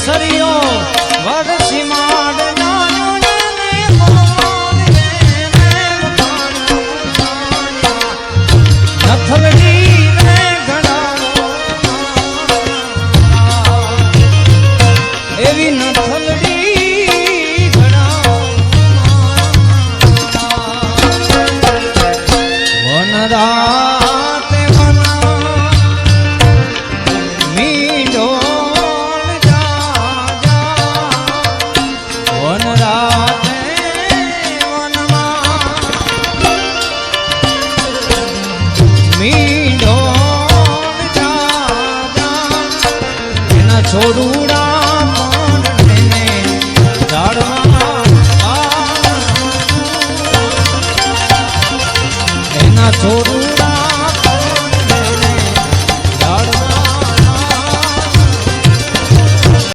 કેસરીઓ વડસી માડ નથલડી ને ઘડા એવી છોડુડા પણ એને ઝાડમાં એના છોડુડા